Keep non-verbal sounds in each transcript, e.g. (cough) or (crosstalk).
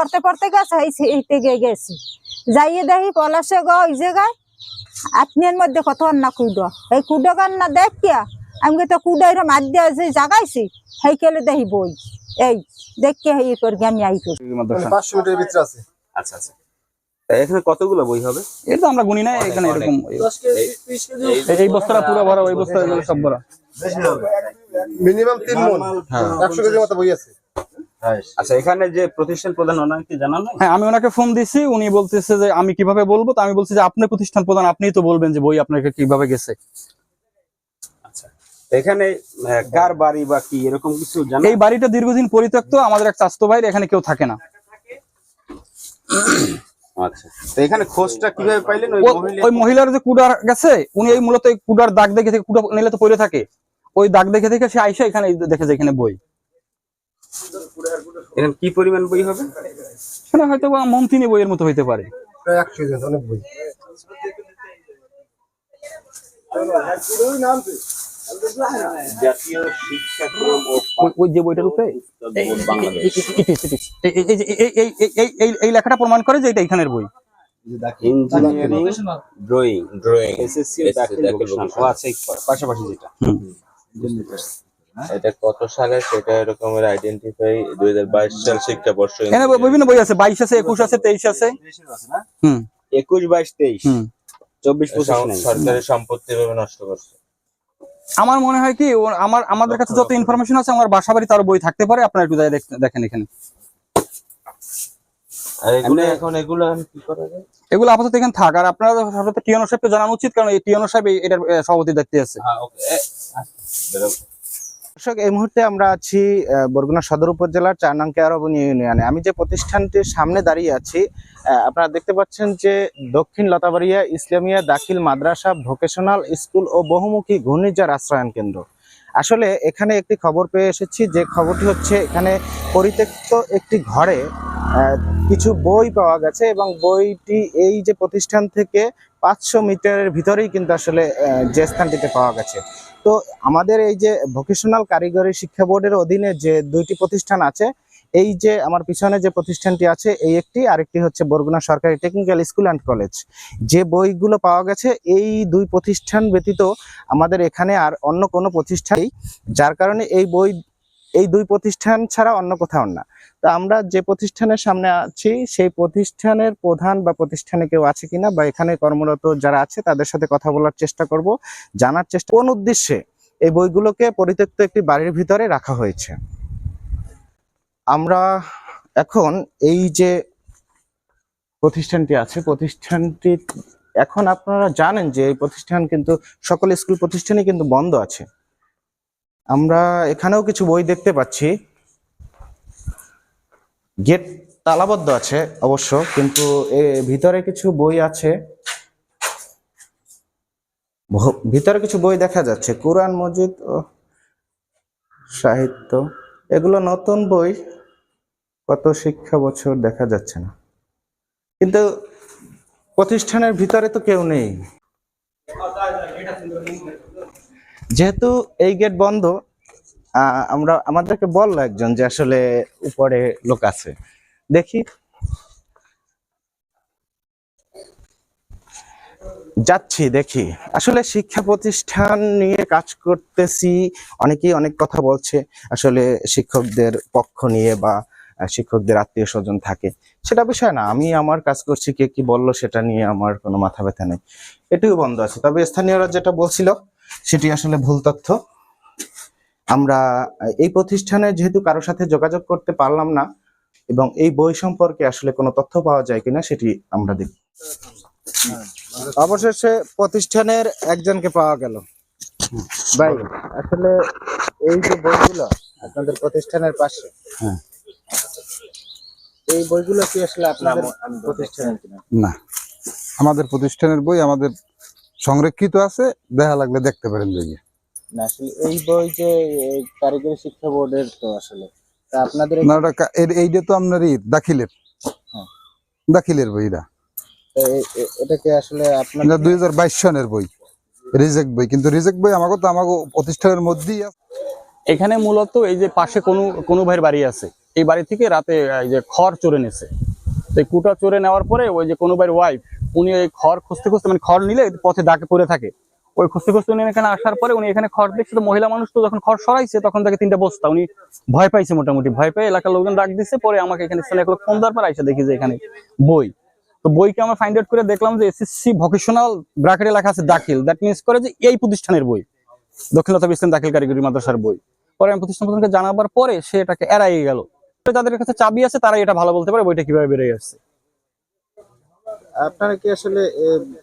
পড়তে পড়তে গেছে এই সেইতে গিয়ে গেছি। যাইয়ে দেখি পলাশে গ ওই জায়গায় আপনির মধ্যে কত না কুডো। এই কুডো গান না দেখ কিয়া আমি তো কুডাইরে মার দিয়ে যে জাগাইছি সেই কেলে দেখি বই। এই দেখকে এই করি আমি আই করি। পাঁচশো মিটার ভিতরে আছে। আচ্ছা আচ্ছা। এখানে কতগুলো বই হবে? এটা আমরা গুনি না এখানে এরকম এই- বস্তাটা পুরো ভরা ওই বস্তা সব ভরা। মিনিমাম তিন মন একশো কেজির মতো বই আছে। আচ্ছা এখানে যে প্রতিষ্ঠান প্রধান ওনাকে জানান হ্যাঁ আমি ওনাকে ফোন দিছি উনি বলতেছে যে আমি কীভাবে বলব তো আমি বলছি যে আপনার প্রতিষ্ঠান প্রধান আপনিই তো বলবেন যে বই আপনাকে কীভাবে গেছে। আচ্ছা এখানে কার বাড়ি বা কি এরকম কিছু জানেন? এই বাড়িটা দীর্ঘদিন পরিত্যক্ত আমাদের এক চাস্তো ভাইয়ের এখানে কেউ থাকে না। আচ্ছা তো এখানে খোঁজটা কীভাবে পাইলেন? ওই মহিলার যে কুডার গেছে উনি এই মূলত কুডার দাগ দেখে থেকে কুডা নিলে তো পড়ে থাকে। ওই দাগ দেখে দেখে সে আইসা এখানে এই দেখে যে এখানে বই। এরকম কি পরিমাণ বই হবে হয়তো বইয়ের মতো হইতে পারে ওই যে এই লেখাটা প্রমাণ করে যে এটা এখানের বই ড্রয়িং পাশাপাশি যেটা এটা কত সালে সেটা এরকমের আইডেন্টিফাই দুই হাজার বাইশ সাল শিক্ষাবর্ষ এখানে বিভিন্ন বই আছে বাইশ আছে একুশ আছে তেইশ আছে। হুম। একুশ বাইশ তেইশ। হুম। চব্বিশ পঁচিশ নাই। সরকারি সম্পত্তি ভাবে নষ্ট করছে। আমার মনে হয় কি আমার আমাদের কাছে যত ইনফরমেশন আছে আমার বাসা বাড়ি তার বই থাকতে পারে আপনারা একটু যাই দেখেন এখানে। আর এগুলো এখন এগুলো কি করা যায়? এগুলো আপাতত এখানে থাক আর আপনারা সাধারণত টিয়ানো সাহেবকে জানানো উচিত কারণ এই টিয়ানো সাহেব এটার সভাপতি দায়িত্বে আছে। হ্যাঁ দর্শক, এই মুহূর্তে আমরা আছি বরগুনা সদর উপজেলার চার নং কেয়ারবনি ইউনিয়নে। আমি যে প্রতিষ্ঠানটির সামনে দাঁড়িয়ে আছি আপনারা দেখতে পাচ্ছেন যে দক্ষিণ লতাবাড়িয়া ইসলামিয়া দাখিল মাদ্রাসা ভোকেশনাল স্কুল ও বহুমুখী ঘূর্ণিঝড় আশ্রয়ন কেন্দ্র। আসলে এখানে একটি খবর পেয়ে এসেছি, যে খবরটি হচ্ছে এখানে পরিত্যক্ত একটি ঘরে কিছু বই পাওয়া গেছে এবং বইটি এই যে প্রতিষ্ঠান থেকে পাঁচশো মিটারের ভিতরেই কিন্তু আসলে যে স্থানটিতে পাওয়া গেছে। তো আমাদের এই যে ভোকেশনাল কারিগরি শিক্ষা বোর্ডের অধীনে যে দুইটি প্রতিষ্ঠান আছে এই যে আমার পিছনে যে প্রতিষ্ঠানটি আছে, এই একটি, আরেকটি হচ্ছে বরগুনা সরকারি টেকনিক্যাল স্কুল অ্যান্ড কলেজ। যে বইগুলো পাওয়া গেছে, এই দুই প্রতিষ্ঠান ব্যতীত আমাদের এখানে আর অন্য কোনো প্রতিষ্ঠান নেই, যার কারণে এই বই, এই দুই প্রতিষ্ঠান ছাড়া অন্য কোথাও না। তো আমরা যে প্রতিষ্ঠানের সামনে আছি, সেই প্রতিষ্ঠানের প্রধান বা প্রতিষ্ঠানে কেউ আছে কিনা বা এখানে কর্মরত যারা আছে, তাদের সাথে কথা বলার চেষ্টা করব, জানার চেষ্টা কোন উদ্দেশ্যে এই বইগুলোকে পরিত্যক্ত একটি বাড়ির ভিতরে রাখা হয়েছে? আমরা এখন এই যে প্রতিষ্ঠানটি আছে, প্রতিষ্ঠানটি এখন আপনারা জানেন যে এই প্রতিষ্ঠান কিন্তু সকল স্কুল প্রতিষ্ঠানই কিন্তু বন্ধ আছে। আমরা এখানেও কিছু বই দেখতে পাচ্ছি। গেট তালাবদ্ধ আছে অবশ্য, কিন্তু এ ভিতরে কিছু বই আছে। ভিতরে কিছু বই দেখা যাচ্ছে। কোরআন, মজিদ ও সাহিত্য। এগুলো নতুন বই। কত শিক্ষা বছর দেখা যাচ্ছে না। কিন্তু প্রতিষ্ঠানের ভিতরে তো কেউ নেই। যেহেতু এই গেট বন্ধ আমরা, আমাদেরকে বলল একজন যে আসলে উপরে লোক আছে। দেখি। যাচ্ছি, দেখি। আসলে শিক্ষা প্রতিষ্ঠান নিয়ে কাজ করতেছি, অনেকেই অনেক কথা বলছে। আসলে শিক্ষকদের পক্ষ নিয়ে বা শিক্ষকদের আত্মীয় স্বজন থাকে, সেটা বিষয় না। আমি আমার কাজ করছি, কে কি বলল সেটা নিয়ে আমার কোনো মাথা ব্যথা নেই। এটিও বন্ধ আছে। তবে স্থানীয়রা যেটা বলছিল, সেটি আসলে ভুল তথ্য। আমরা এই প্রতিষ্ঠানে যেহেতু কারোর সাথে যোগাযোগ করতে পারলাম না, এবং এই বই সম্পর্কে আসলে কোনো তথ্য পাওয়া যায় কিনা, সেটি আমরা দেখি অবশেষে প্রতিষ্ঠানের একজনকে পাওয়া গেল। ভাই, আসলে এই যে বইগুলো আপনাদের প্রতিষ্ঠানের পাশে হ্যাঁ। এই বইগুলো কি আসলে আপনাদের প্রতিষ্ঠানের না। আমাদের প্রতিষ্ঠানের বই আমাদের সংরক্ষিত আছে দেখা লাগলে দেখতে পারেন দেখি। না আসলে এই বই যে এই কারিগরি শিক্ষা বোর্ডের তো আসলে। তা আপনাদের না ওটা এইটা তো দাখিলের। হ্যাঁ। দাখিলের বইটা এ- এ- এটাকে আসলে আপনার দুই হাজার বাইশ সনের বই রিজেক্ট বই। কিন্তু রিজেক্ট বই আমাকে তো আমাকে প্রতিষ্ঠানের মধ্যেই আছে। এখানে মূলত এই যে পাশে কোনো কোনো ভাইয়ের বাড়ি আছে। এই বাড়ি থেকে রাতে যে খড় চড়ে নেছে। তো কুটা চড়ে নেওয়ার পরে ওই যে কোনো বাড়ির ওয়াইফ উনি ওই খড় খুঁজতে খুঁজতে মানে খড় নিলে পথে ডাকে পড়ে থাকে। ওই খুঁজতে খুঁজতে উনি এখানে আসার পরে উনি এখানে খড় দেখছে, তো মহিলা মানুষ তো যখন খড় সরাইছে, তখন তাকে তিনটা বস্তা, উনি ভয় পাইছে মোটামুটি, ভয় পেয়ে এলাকার লোকজন ডাক দিচ্ছে পরে আমাকে এখানে স্থানীয় এক লোক ফোন দেওয়ার পর আইসা দেখি যে এখানে বই। তো বইকে আমরা ফাইন্ড আউট করে দেখলাম যে এসএসসি ভোকেশনাল ব্র্যাকেটে লেখা আছে দাখিল। দ্যাট মিনস করে যে এই প্রতিষ্ঠানের বই দক্ষিণতা ইসলাম দাখিল কারিগরি মাদ্রাসার বই। পরে আমি প্রতিষ্ঠান প্রধানকে জানাবার পরে সে এটাকে এড়াই গেল। যাদের কাছে চাবি আছে তারাই এটা ভালো বলতে পারে বইটা কীভাবে বেড়ে আসছে। আপনারা কি আসলে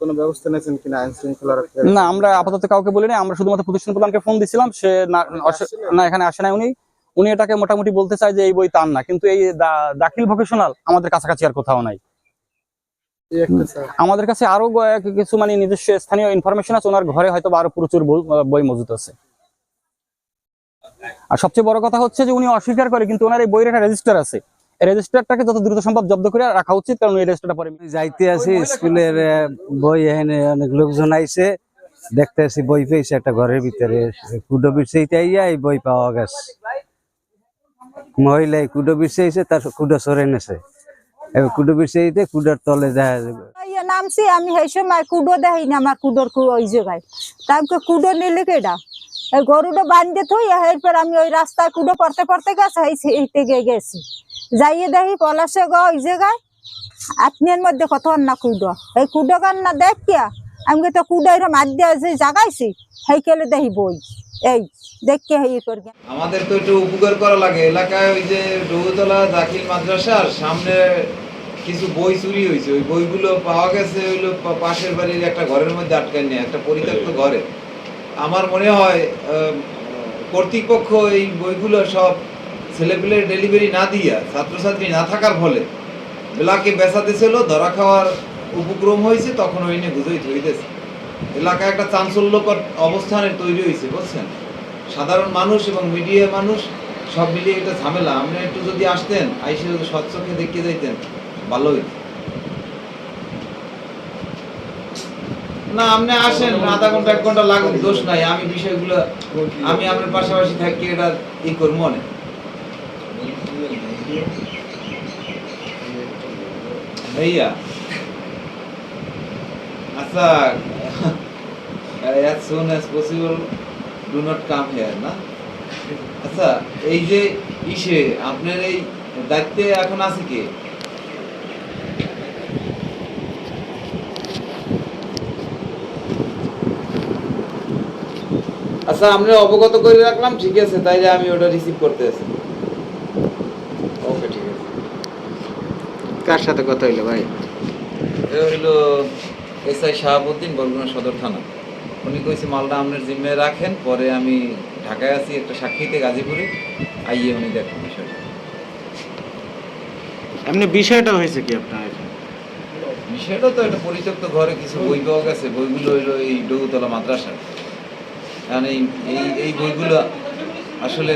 কোনো ব্যবস্থা নিয়েছেন কিনা আইন শৃঙ্খলা না আমরা আপাতত কাউকে বলিনি আমরা শুধুমাত্র প্রতিষ্ঠান প্রধানকে ফোন দিছিলাম সে না এখানে আসে না উনি। উনি এটাকে মোটামুটি বলতে চায় যে এই বই তার না কিন্তু এই দাখিল ভোকেশনাল আমাদের কাছাকাছি আর কোথাও নাই। আমাদের কাছে আরও কিছু মানে নিজস্ব স্থানীয় ইনফরমেশন আছে ওনার ঘরে হয়তো আরও প্রচুর বই মজুদ আছে। আর সবচেয়ে বড় কথা হচ্ছে যে উনি অস্বীকার করে কিন্তু ওনার এই বইয়ের একটা রেজিস্টার আছে। এই রেজিস্টারটাকে যত দ্রুত সম্ভব জব্দ করে রাখা উচিত কারণ এই রেজিস্টারটা পরে যাইতে আছি স্কুলের বই এখানে অনেক লোকজন আইছে দেখতে আছি বই পেয়েছে একটা ঘরের ভিতরে কুডো বিরসাইতে আইয়া এই বই পাওয়া গেছে। মহিলা কুডো বিরসাইছে তার কুডো সরে নেছে। কুডো বিরসাইতে কুডোর তলে দেখা যাবে নামছি আমি সেই সময় কুডো দেখাই না আমার কুডোর কু ওই জায়গায়। তারপর কুডো নিলে কেডা? গরুটা বান্ধে থই এরপর আমি ওই রাস্তায় কুডো পড়তে পড়তে গেছে, এই সেইতে গিয়ে গেছি। যাইয়ে দেখি পলাশে গ, ওই জায়গায় আপনির মধ্যে কত না কুডো। এই কুডো গান না দেখ কিয়া আমি তো কুডো এরম আদ্যা যে জাগাইছি সেই কেলে দেখি বই? এই দেখকে হেই আমাদের তো একটু উপকার করা লাগে। এলাকায় ওই যে ডৌতলা দাখিল মাদ্রাসার সামনে কিছু বই চুরি হয়েছে ওই বইগুলো পাওয়া গেছে পা- পাশের বাড়ির একটা ঘরের মধ্যে আটকায় নিয়ে, একটা পরিত্যক্ত ঘরে। আমার মনে হয় কর্তৃপক্ষ এই বইগুলো সব ছেলেপেলের ডেলিভারি না দিয়া, ছাত্রছাত্রী না থাকার ফলে বেলাকে বেচাতে ছিল ধরা খাওয়ার উপক্রম হয়েছে, তখন ওই নিয়ে বুঝেই ধরিতেছে। এলাকায় একটা চাঞ্চল্যকর অবস্থানে তৈরি হয়েছে, বুঝছেন? সাধারণ মানুষ এবং মিডিয়া মানুষ সব মিলিয়ে একটা ঝামেলা। আপনি একটু যদি আসতেন আইসে স্বচ্ছকে দেখিয়ে যাইতেন, ভালো হইত। না, আপনি আসেন, আধা ঘণ্টা, এক ঘণ্টা লাগুক, দোষ নাই। আমি বিষয়গুলো, আমি আপনার পাশাপাশি থাকি, এটা ই করব মনে। ভাইয়া। আচ্ছা as soon as possible, do not come here, না? আচ্ছা এই যে, ইসে, আপনার এই দায়িত্বে এখন আছে কে? আচ্ছা আমরা অবগত করে রাখলাম ঠিক আছে তাইলে আমি ওটা রিসিভ করতে আছি। ওকে ঠিক আছে। কার সাথে কথা হইল ভাই? এ হইল এসআই শাহাবুদ্দিন বরগুনা সদর থানা। উনি কইছে মালটা আপনার জিম্মে রাখেন পরে আমি ঢাকায় আছি একটা সাক্ষীতে গাজীপুরে। আইয়ে উনি দেখেন বিষয়টা। এমনি বিষয়টা হয়েছে কি আপনার? বিষয়টা তো একটা পরিত্যক্ত ঘরে কিছু বই পাওয়া গেছে। বইগুলো হইল এই ডৌতলা মাদ্রাসা কারণ এই এই এই বইগুলো আসলে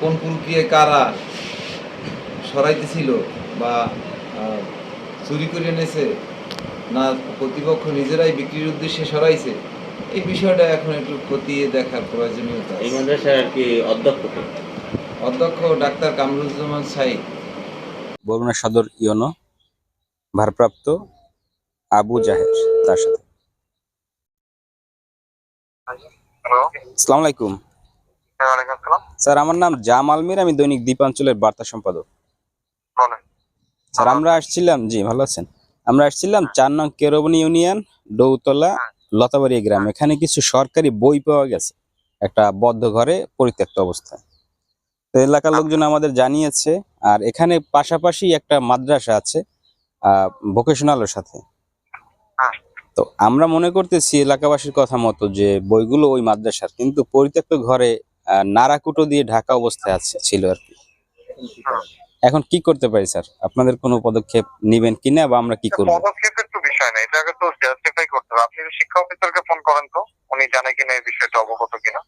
কোন প্রক্রিয়ায় কারা সরাইতেছিল বা চুরি করে এনেছে না কর্তৃপক্ষ নিজেরাই বিক্রির উদ্দেশ্যে সরাইছে এই বিষয়টা এখন একটু খতিয়ে দেখার প্রয়োজনীয়তা এই। মাদ্রাসার আর কি অধ্যক্ষ কে? অধ্যক্ষ ডাক্তার কামরুজ্জামান সাইদ বরগুনা সদর ইউনো ভারপ্রাপ্ত আবু জাহের তার সাথে আসসালামু আলাইকুম। স্যার আমার নাম জামাল মির আমি দৈনিক দ্বীপাঞ্চলের বার্তা সম্পাদক। স্যার আমরা আসছিলাম জি ভালো আছেন? আমরা আসছিলাম চার নং কেরবনি ইউনিয়ন ডৌতলা লতাবাড়ি গ্রাম। এখানে কিছু সরকারি বই পাওয়া গেছে। একটা বদ্ধ ঘরে পরিত্যক্ত অবস্থায়। তো এলাকার লোকজন আমাদের জানিয়েছে আর এখানে পাশাপাশি একটা মাদ্রাসা আছে আহ ভোকেশনালের সাথে। তো আমরা মনে করতেছি এলাকাবাসীর কথা মতো যে বইগুলো ওই মাদ্রাসার কিন্তু পরিত্যক্ত ঘরে আহ, নাড়াকুটো দিয়ে ঢাকা অবস্থায় আছে ছিল আর কি। এখন কি করতে পারি স্যার? আপনাদের কোনো পদক্ষেপ নিবেন কিনা বা আমরা কি করব? পদক্ষেপের তো বিষয় না এটাকে তো জাস্টিফাই করতে হবে। আপনি শিক্ষা অফিসারকে ফোন করেন তো উনি জানে কিনা এই বিষয়টা অবগত কিনা।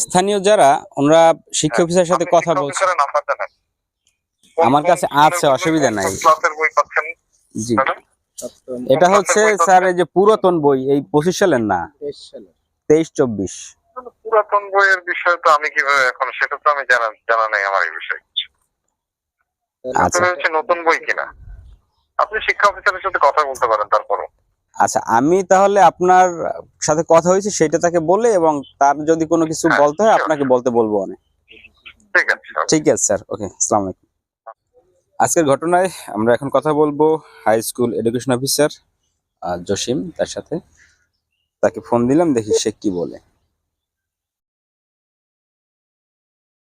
স্থানীয় যারা ওনারা শিক্ষা অফিসারের সাথে কথা শিক্ষা বলছে। অফিসারের নাম্বার জানেন কোন- আমার কাছে আছে, অসুবিধা নাই। ক্লাসের বই পাচ্ছেন। জি? এটা হচ্ছে স্যার এই যে পুরাতন বই এই পঁচিশ সালের না? তেইশ চব্বিশ। পুরাতন বইয়ের বিষয়ে তো আমি কীভাবে এখন সেটা তো আমি জানা জানা নেই আমার এই বিষয়ে আচ্ছা। হচ্ছে নতুন বই কিনা? আপনি শিক্ষা অফিসারের সাথে কথা বলতে পারেন তারপরও। আচ্ছা আমি তাহলে আপনার সাথে কথা হয়েছে সেটা তাকে বলে এবং তার যদি কোনো কিছু হ্যাঁ, বলতে হয় আপনাকে বলতে বলব অনেক। ঠিক আছে ঠিক আছে স্যার। ওকে আসসালামু আলাইকুম। আজকের ঘটনায় আমরা এখন কথা বলব high school education officer Jasim তার সাথে। তাকে ফোন দিলাম দেখি সে কি বলে।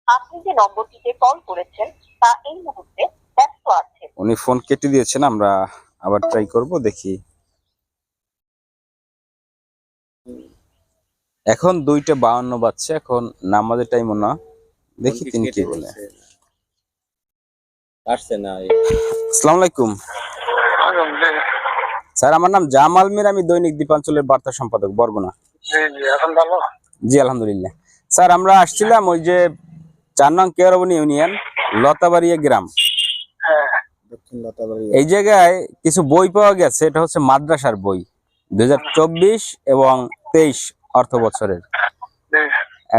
আপনি যে নম্বরটিতে কল করেছেন তা এই মুহূর্তে ব্যস্ত আছে উনি ফোন কেটে দিয়েছেন আমরা আবার ট্রাই করব দেখি। এখন দুইটা বাউন্ন বাজছে এখন নামাজের টাইমও না। দেখি তিনি কি বলে। আসছে না আসসালামু আলাইকুম। স্যার আমার নাম জামাল মির আমি দৈনিক দীপাঞ্চলের বার্তা সম্পাদক বরগুনা। জি আলহামদুলিল্লাহ। স্যার আমরা আসছিলাম ওই যে চার নং কেয়ারবনি ইউনিয়ন লতাবাড়িয়া গ্রাম। এই জায়গায় কিছু বই পাওয়া গেছে এটা হচ্ছে মাদ্রাসার বই দু হাজার চব্বিশ এবং তেইশ অর্থ বছরের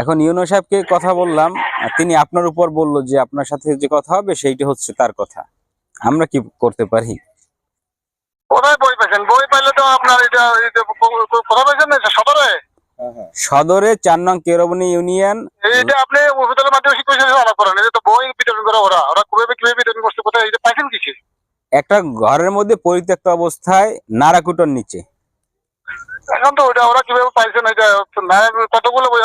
এখন ইউনো সাহেবকে কথা বললাম তিনি আপনার উপর বলল যে আপনার সাথে যে কথা হবে সেইটা হচ্ছে তার কথা। আমরা কি করতে পারি? বই পেয়েছেন? বই পাইলে তো আপনার এটা এটা কোথায় সদরে? সদরে চার নং কেরবনি ইউনিয়ন। এইটা আপনি উপজেলা মাধ্যমিক শিক্ষা হিসেবে আলাপ করেন। এটা তো বই বিতরণ করে ওরা। ওরা কীভাবে কীভাবে বিতরণ করছে কোথায়? এটা পাইছেন কিছু একটা ঘরের মধ্যে পরিত্যক্ত অবস্থায় নারাকুটোর নিচে। এখন তো ওটা ওরা কীভাবে পাইছেন? এটা না কতগুলো বই?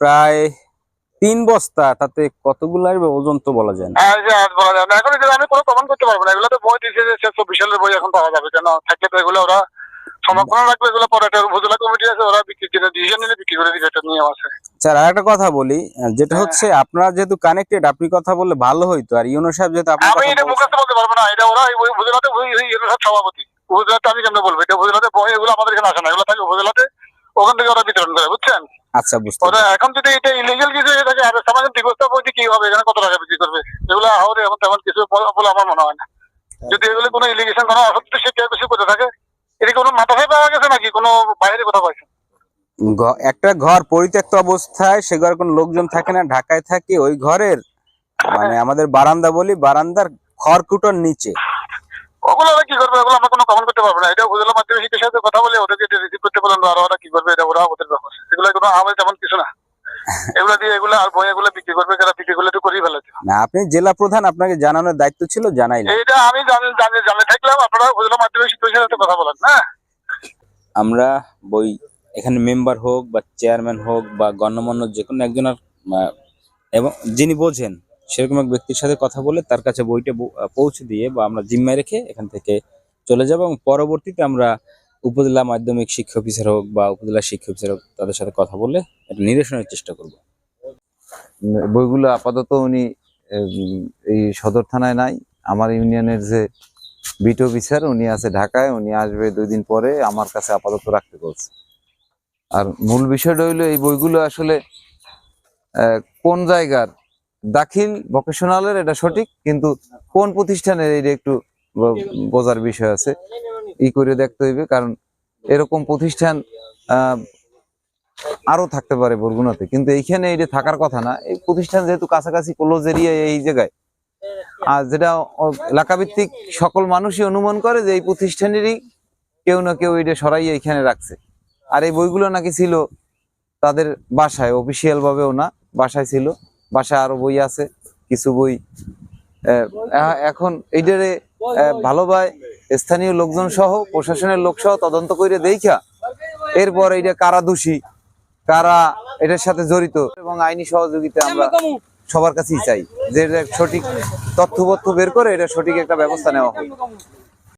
প্রায় তিন বস্তা তাতে কতগুলো আসবে ওজন তো বলা যায় না। হ্যাঁ এই যে আজ বলা যায় না। এখন আমি কোনো প্রমাণ করতে পারব না এগুলো তো বই দিয়েছে যে চব্বিশ সালের বই এখন পাওয়া যাবে। কেন? থাকলে তো এগুলো ওরা সংরক্ষণ রাখবে এগুলো পরে একটা উপজেলা কমিটি আছে ওরা বিক্রি করে ডিসিশন নিলে বিক্রি করে দিবে এটা নিয়ম আছে। স্যার আর একটা কথা বলি যেটা হচ্ছে আপনারা যেহেতু কানেক্টেড আপনি কথা বললে ভালো হইতো। আর ইউনো সাহেব যেহেতু আপনার আমি এটা মুখস্থ বলতে পারব না এটা ওরা উপজেলাতে সভাপতি। উপজেলাতে আমি কেমন বলব? এটা উপজেলাতে বই এগুলো আমাদের এখানে আসে না এগুলো থাকে উপজেলাতে। ওখান থেকে ওরা বিতরণ করে বুঝছেন? আচ্ছা বুঝতে ওরা এখন যদি এটা ইলিগাল কিছু হয়ে থাকে আর সমাজের ব্যবস্থা বইতে কি হবে? এখানে কত টাকা বিক্রি করবে? এগুলো হাওড়ে এখন তেমন কিছু বলে আমার মনে হয় না। যদি এগুলো কোনো ইলিগেশন কোনো অসত্য সে কেউ কিছু করতে থাকে এটা কোনো মাথায় পাওয়া গেছে নাকি? কোনো বাইরে কোথাও পাইছে? একটা ঘর পরিত্যক্ত অবস্থায় সে ঘরে কোনো লোকজন থাকে না ঢাকায় থাকে ওই ঘরের মানে আমাদের বারান্দা বলি বারান্দার খড়কুটোর নিচে। ওগুলো ওরা কি করবে? ওগুলো আমরা কোনো কমেন্ট করতে পারব না। এটা উপজেলা মাধ্যমিক শিক্ষার সাথে কথা বলে ওদেরকে রিসিভ করতে বলেন আর ওরা কি করবে এটা ওরা ওদের ব্যাপার। এগুলো কোনো আমাদের তেমন কিছু না। (laughs) এগুলো দিয়ে এগুলো আর বই এগুলো বিক্রি করবে যারা বিক্রি করলে তো করেই ফেলেছে। না আপনি জেলা প্রধান আপনাকে জানানোর দায়িত্ব ছিল জানাইলেন এইটা আমি জানি জানি জানি থাকলাম। আপনারা উপজেলা মাধ্যমিক শিক্ষার সাথে কথা বলেন না? আমরা বই এখানে মেম্বার হোক বা চেয়ারম্যান হোক বা গণ্যমান্য যে কোনো একজনের এবং যিনি বোঝেন সেরকম এক ব্যক্তির সাথে কথা বলে তার কাছে বইটা পৌঁছে দিয়ে বা আমরা জিম্মায় রেখে এখান থেকে চলে যাব এবং পরবর্তীতে আমরা উপজেলা মাধ্যমিক শিক্ষা অফিসার হোক বা উপজেলা শিক্ষা অফিসার হোক তাদের সাথে কথা বলে একটা নিরসনের চেষ্টা করব। বইগুলো আপাতত উনি এই সদর থানায় নাই। আমার ইউনিয়নের যে বিট অফিসার, উনি আছে ঢাকায়, উনি আসবে দুই দিন পরে আমার কাছে আপাতত রাখতে বলছে। আর মূল বিষয়টা হইল এই বইগুলো আসলে কোন জায়গার দাখিল ভোকেশনালের এটা সঠিক, কিন্তু কোন প্রতিষ্ঠানের এটা একটু বোঝার বিষয় আছে। ই করে দেখতে হইবে, কারণ এরকম প্রতিষ্ঠান আরও থাকতে পারে বরগুনাতে, কিন্তু এইখানে এটা থাকার কথা না। এই প্রতিষ্ঠান যেহেতু কাছাকাছি ক্লোজ এরিয়া এই জায়গায়, আর যেটা এলাকাভিত্তিক সকল মানুষই অনুমান করে যে এই প্রতিষ্ঠানেরই কেউ না কেউ এটা সরাই এখানে রাখছে। আর এই বইগুলো নাকি ছিল তাদের বাসায় অফিসিয়াল ভাবেও না, বাসায় ছিল। বাসায় আরও বই আছে কিছু বই। এখন এইটারে ভালোভাবে স্থানীয় লোকজন সহ প্রশাসনের লোক সহ তদন্ত করে দেখা এরপর এইটা কারা দোষী কারা এটার সাথে জড়িত এবং আইনি সহযোগিতা আমরা সবার কাছেই চাই। যে এটা সঠিক তথ্যবত্য বের করে এটা সঠিক একটা ব্যবস্থা নেওয়া হোক।